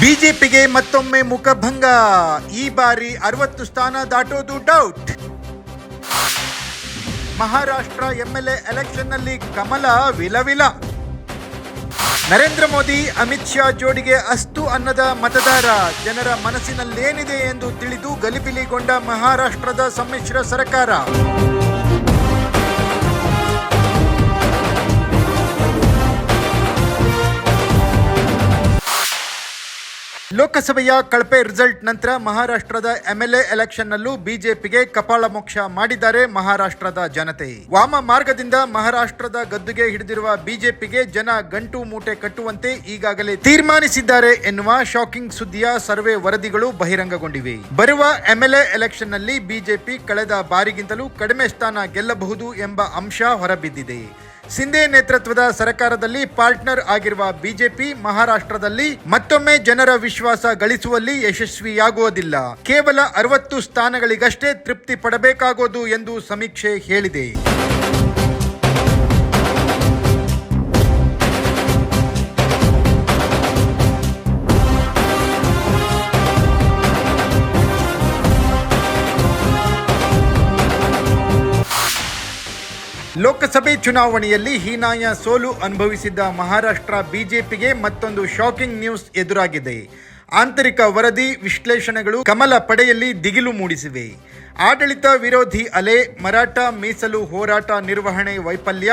ಬಿಜೆಪಿಗೆ ಮತ್ತೊಮ್ಮೆ ಮುಖಭಂಗ. ಈ ಬಾರಿ ಅರವತ್ತು ಸ್ಥಾನ ದಾಟೋದು ಡೌಟ್ ಮಹಾರಾಷ್ಟ್ರ ಎಂಎಲ್ಎ ಎಲೆಕ್ಷನ್ನಲ್ಲಿ ಕಮಲ ವಿಲವಿಲ. ನರೇಂದ್ರ ಮೋದಿ, ಅಮಿತ್ ಶಾ ಜೋಡಿಗೆ ಅಸ್ತು ಅನ್ನದ ಮತದಾರ. ಜನರ ಮನಸ್ಸಿನಲ್ಲೇನಿದೆ ಎಂದು ತಿಳಿದು ಗಲಿಬಿಲಿಗೊಂಡ ಮಹಾರಾಷ್ಟ್ರದ ಸಮ್ಮಿಶ್ರ ಸರ್ಕಾರ. ಲೋಕಸಭೆಯ ಕಳಪೆ ರಿಸಲ್ಟ್ ನಂತರ ಮಹಾರಾಷ್ಟ್ರದ ಎಂಎಲ್ಎ ಎಲೆಕ್ಷನ್ನಲ್ಲೂ ಬಿಜೆಪಿಗೆ ಕಪಾಳ ಮೋಕ್ಷ ಮಾಡಿದ್ದಾರೆ ಮಹಾರಾಷ್ಟ್ರದ ಜನತೆ. ವಾಮ ಮಾರ್ಗದಿಂದ ಮಹಾರಾಷ್ಟ್ರದ ಗದ್ದುಗೆ ಹಿಡಿದಿರುವ ಬಿಜೆಪಿಗೆ ಜನ ಗಂಟು ಮೂಟೆ ಕಟ್ಟುವಂತೆ ಈಗಾಗಲೇ ತೀರ್ಮಾನಿಸಿದ್ದಾರೆ ಎನ್ನುವ ಶಾಕಿಂಗ್ ಸುದ್ದಿಯ ಸರ್ವೆ ವರದಿಗಳು ಬಹಿರಂಗಗೊಂಡಿವೆ. ಬರುವ ಎಂಎಲ್ಎ ಎಲೆಕ್ಷನ್ನಲ್ಲಿ ಬಿಜೆಪಿ ಕಳೆದ ಬಾರಿಗಿಂತಲೂ ಕಡಿಮೆ ಸ್ಥಾನ ಗೆಲ್ಲಬಹುದು ಎಂಬ ಅಂಶ ಹೊರಬಿದ್ದಿದೆ. ಸಿಂಧೆ ನೇತೃತ್ವದ ಸರ್ಕಾರದಲ್ಲಿ ಪಾರ್ಟ್ನರ್ ಆಗಿರುವ ಬಿಜೆಪಿ ಮಹಾರಾಷ್ಟ್ರದಲ್ಲಿ ಮತ್ತೊಮ್ಮೆ ಜನರ ವಿಶ್ವಾಸ ಗಳಿಸುವಲ್ಲಿ ಯಶಸ್ವಿಯಾಗುವುದಿಲ್ಲ. ಕೇವಲ ಅರವತ್ತು ಸ್ಥಾನಗಳಿಗಷ್ಟೇ ತೃಪ್ತಿ ಪಡಬೇಕಾಗೋದು ಎಂದು ಸಮೀಕ್ಷೆ ಹೇಳಿದೆ. ಲೋಕಸಭೆ ಚುನಾವಣೆಯಲ್ಲಿ ಹೀನಾಯ ಸೋಲು ಅನುಭವಿಸಿದ್ದ ಮಹಾರಾಷ್ಟ್ರ ಬಿಜೆಪಿಗೆ ಮತ್ತೊಂದು ಶಾಕಿಂಗ್ ನ್ಯೂಸ್ ಎದುರಾಗಿದೆ. ಆಂತರಿಕ ವರದಿ ವಿಶ್ಲೇಷಣೆಗಳು ಕಮಲ ಪಡೆಯಲ್ಲಿ ದಿಗಿಲು ಮೂಡಿಸಿವೆ. ಆಡಳಿತ ವಿರೋಧಿ ಅಲೆ, ಮರಾಠ ಮೀಸಲು ಹೋರಾಟ ನಿರ್ವಹಣೆ ವೈಫಲ್ಯ,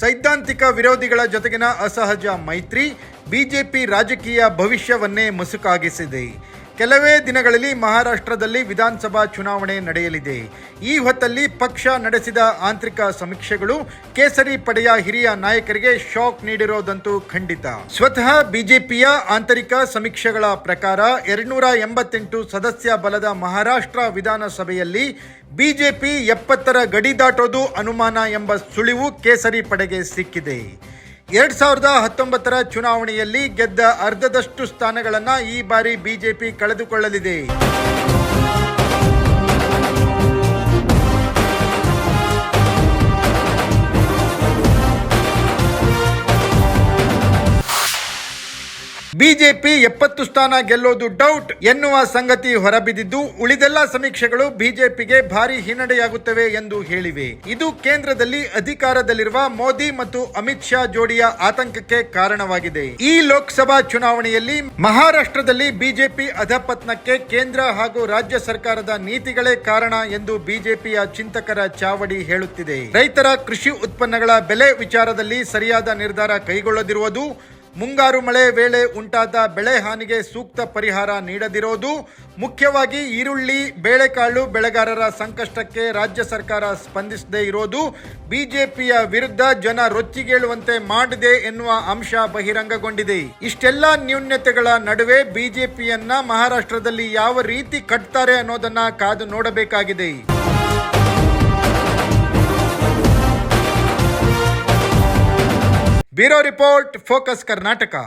ಸೈದ್ಧಾಂತಿಕ ವಿರೋಧಿಗಳ ಜೊತೆಗಿನ ಅಸಹಜ ಮೈತ್ರಿ, ಬಿಜೆಪಿ ರಾಜಕೀಯ ಭವಿಷ್ಯವನ್ನೇ ಮುಸುಕಾಗಿಸಿದೆ. ಕೆಲವೇ ದಿನಗಳಲ್ಲಿ ಮಹಾರಾಷ್ಟ್ರದಲ್ಲಿ ವಿಧಾನಸಭಾ ಚುನಾವಣೆ ನಡೆಯಲಿದೆ. ಈ ಹೊತ್ತಲ್ಲಿ ಪಕ್ಷ ನಡೆಸಿದ ಆಂತರಿಕ ಸಮೀಕ್ಷೆಗಳು ಕೇಸರಿ ಪಡೆಯ ಹಿರಿಯ ನಾಯಕರಿಗೆ ಶಾಕ್ ನೀಡಿರೋದಂತೂ ಖಂಡಿತ. ಸ್ವತಃ ಬಿಜೆಪಿಯ ಆಂತರಿಕ ಸಮೀಕ್ಷೆಗಳ ಪ್ರಕಾರ ಎರಡ್ನೂರ ಎಂಬತ್ತೆಂಟು ಸದಸ್ಯ ಬಲದ ಮಹಾರಾಷ್ಟ್ರ ವಿಧಾನಸಭೆಯಲ್ಲಿ ಬಿಜೆಪಿ ಎಪ್ಪತ್ತರ ಗಡಿ ದಾಟೋದು ಅನುಮಾನ ಎಂಬ ಸುಳಿವು ಕೇಸರಿ ಪಡೆಗೆ ಸಿಕ್ಕಿದೆ. ಎರಡ್ ಸಾವಿರದ ಹತ್ತೊಂಬತ್ತರ ಚುನಾವಣೆಯಲ್ಲಿ ಗೆದ್ದ ಅರ್ಧದಷ್ಟು ಸ್ಥಾನಗಳನ್ನು ಈ ಬಾರಿ ಬಿಜೆಪಿ ಕಳೆದುಕೊಳ್ಳಲಿದೆ. ಬಿಜೆಪಿ ಎಪ್ಪತ್ತು ಸ್ಥಾನ ಗೆಲ್ಲೋದು ಡೌಟ್ ಎನ್ನುವ ಸಂಗತಿ ಹೊರಬಿದ್ದಿದ್ದು, ಉಳಿದೆಲ್ಲ ಸಮೀಕ್ಷೆಗಳು ಬಿಜೆಪಿಗೆ ಭಾರಿ ಹಿನ್ನಡೆಯಾಗುತ್ತವೆ ಎಂದು ಹೇಳಿವೆ. ಇದು ಕೇಂದ್ರದಲ್ಲಿ ಅಧಿಕಾರದಲ್ಲಿರುವ ಮೋದಿ ಮತ್ತು ಅಮಿತ್ ಶಾ ಜೋಡಿಯ ಆತಂಕಕ್ಕೆ ಕಾರಣವಾಗಿದೆ. ಈ ಲೋಕಸಭಾ ಚುನಾವಣೆಯಲ್ಲಿ ಮಹಾರಾಷ್ಟ್ರದಲ್ಲಿ ಬಿಜೆಪಿ ಅಧಪತ್ನಕ್ಕೆ ಕೇಂದ್ರ ಹಾಗೂ ರಾಜ್ಯ ಸರ್ಕಾರದ ನೀತಿಗಳೇ ಕಾರಣ ಎಂದು ಬಿಜೆಪಿಯ ಚಿಂತಕರ ಚಾವಡಿ ಹೇಳುತ್ತಿದೆ. ರೈತರ ಕೃಷಿ ಉತ್ಪನ್ನಗಳ ಬೆಲೆ ವಿಚಾರದಲ್ಲಿ ಸರಿಯಾದ ನಿರ್ಧಾರ ಕೈಗೊಳ್ಳದಿರುವುದು ಮುಂಗಾರು ಮಳೆ ವೇಳೆ ಉಂಟಾದ ಬೆಳೆ ಹಾನಿಗೆ ಸೂಕ್ತ ಪರಿಹಾರ ನೀಡದಿರೋದು, ಮುಖ್ಯವಾಗಿ ಈರುಳ್ಳಿ, ಬೇಳೆಕಾಳು ಬೆಳೆಗಾರರ ಸಂಕಷ್ಟಕ್ಕೆ ರಾಜ್ಯ ಸರ್ಕಾರ ಸ್ಪಂದಿಸದೇ ಇರೋದು, ಬಿಜೆಪಿಯ ವಿರುದ್ಧ ಜನ ರೊಚ್ಚಿಗೇಳುವಂತೆ ಮಾಡಿದೆ ಎನ್ನುವ ಅಂಶ ಬಹಿರಂಗಗೊಂಡಿದೆ. ಇಷ್ಟೆಲ್ಲ ನ್ಯೂನ್ಯತೆಗಳ ನಡುವೆ ಬಿಜೆಪಿಯನ್ನ ಮಹಾರಾಷ್ಟ್ರದಲ್ಲಿ ಯಾವ ರೀತಿ ಕಟ್ತಾರೆ ಅನ್ನೋದನ್ನ ಕಾದು ನೋಡಬೇಕಾಗಿದೆ. Bureau report focus Karnataka.